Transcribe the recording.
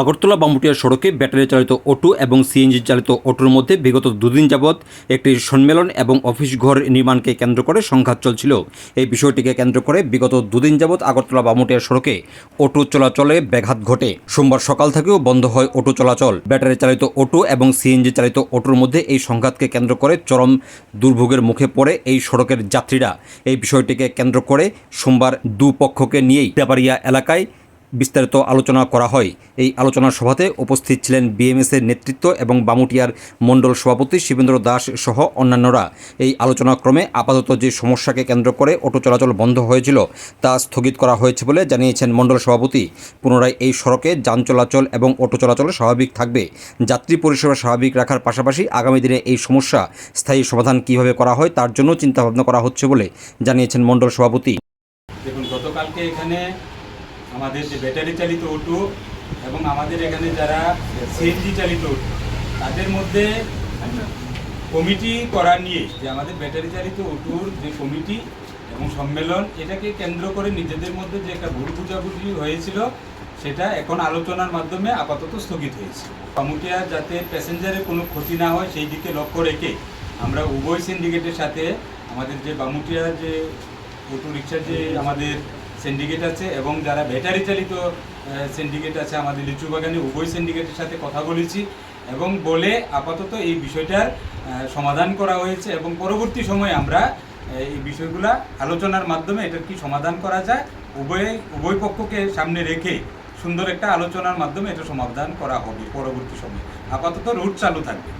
আগরতলা বামুটিয়া সড়কে ব্যাটারি চালিত অটো এবং সিএনজি চালিত অটোর মধ্যে বিগত দুদিন যাবৎ একটি সম্মেলন এবং অফিস ঘর নির্মাণকে কেন্দ্র করে সংঘাত চলছিল। এই বিষয়টিকে কেন্দ্র করে বিগত দুদিন যাবৎ আগরতলা বামুটিয়া সড়কে অটো চলাচলে ব্যাঘাত ঘটে। সোমবার সকাল থেকেও বন্ধ হয় অটো চলাচল। ব্যাটারি চালিত অটো এবং সিএনজি চালিত অটোর মধ্যে এই সংঘাতকে কেন্দ্র করে চরম দুর্ভোগের মুখে পড়ে এই সড়কের যাত্রীরা। এই বিষয়টিকে কেন্দ্র করে সোমবার দুপক্ষকে নিয়েই ব্যাপারিয়া এলাকায় বিস্তারিত আলোচনা করা হয়। এই আলোচনা সভাতে উপস্থিত ছিলেন বিএমএসের নেতৃত্ব এবং বামুটিয়ার মণ্ডল সভাপতি শিবেন্দ্র দাস সহ অন্যান্যরা। এই আলোচনাক্রমে আপাতত যে সমস্যাকে কেন্দ্র করে অটো চলাচল বন্ধ হয়েছিল, তা স্থগিত করা হয়েছে বলে জানিয়েছেন মণ্ডল সভাপতি। পুনরায় এই সড়কে যান চলাচল এবং অটো চলাচল স্বাভাবিক থাকবে। যাত্রী পরিষেবা স্বাভাবিক রাখার পাশাপাশি আগামী দিনে এই সমস্যা স্থায়ী সমাধান কীভাবে করা হয় তার জন্য চিন্তাভাবনা করা হচ্ছে বলে জানিয়েছেন মণ্ডল সভাপতি। দেখুন, গতকালকে এখানে আমাদের যে ব্যাটারি চালিত অটো এবং আমাদের এখানে যারা সিএনজি চালিত অটো তাদের মধ্যে কমিটি করা নিয়ে যে আমাদের ব্যাটারি চালিত অটোর যে কমিটি এবং সম্মেলন, এটাকে কেন্দ্র করে নিজেদের মধ্যে যে একটা ভুল বুঝাবুঝি হয়েছিল, সেটা এখন আলোচনার মাধ্যমে আপাতত স্থগিত হয়েছে। কমিটিয়া যাতে প্যাসেঞ্জারের কোনো ক্ষতি না হয়, সেই দিকে লক্ষ্য রেখে আমরা উভয় সিন্ডিকেটের সাথে আমাদের যে বামুটিয়া যে অটো রিক্সার যে আমাদের সিন্ডিকেট আছে এবং যারা ব্যাটারি চালিত সিন্ডিকেট আছে, আমাদের লিচু বাগানে উভয় সিন্ডিকেটের সাথে কথা বলেছি এবং বলে আপাতত এই বিষয়টার সমাধান করা হয়েছে এবং পরবর্তী সময়ে আমরা এই বিষয়গুলা আলোচনার মাধ্যমে এটার কি সমাধান করা যায়, উভয় উভয় পক্ষকে সামনে রেখে সুন্দর একটা আলোচনার মাধ্যমে এটা সমাধান করা হবে পরবর্তী সময়ে। আপাতত রুট চালু থাকবে।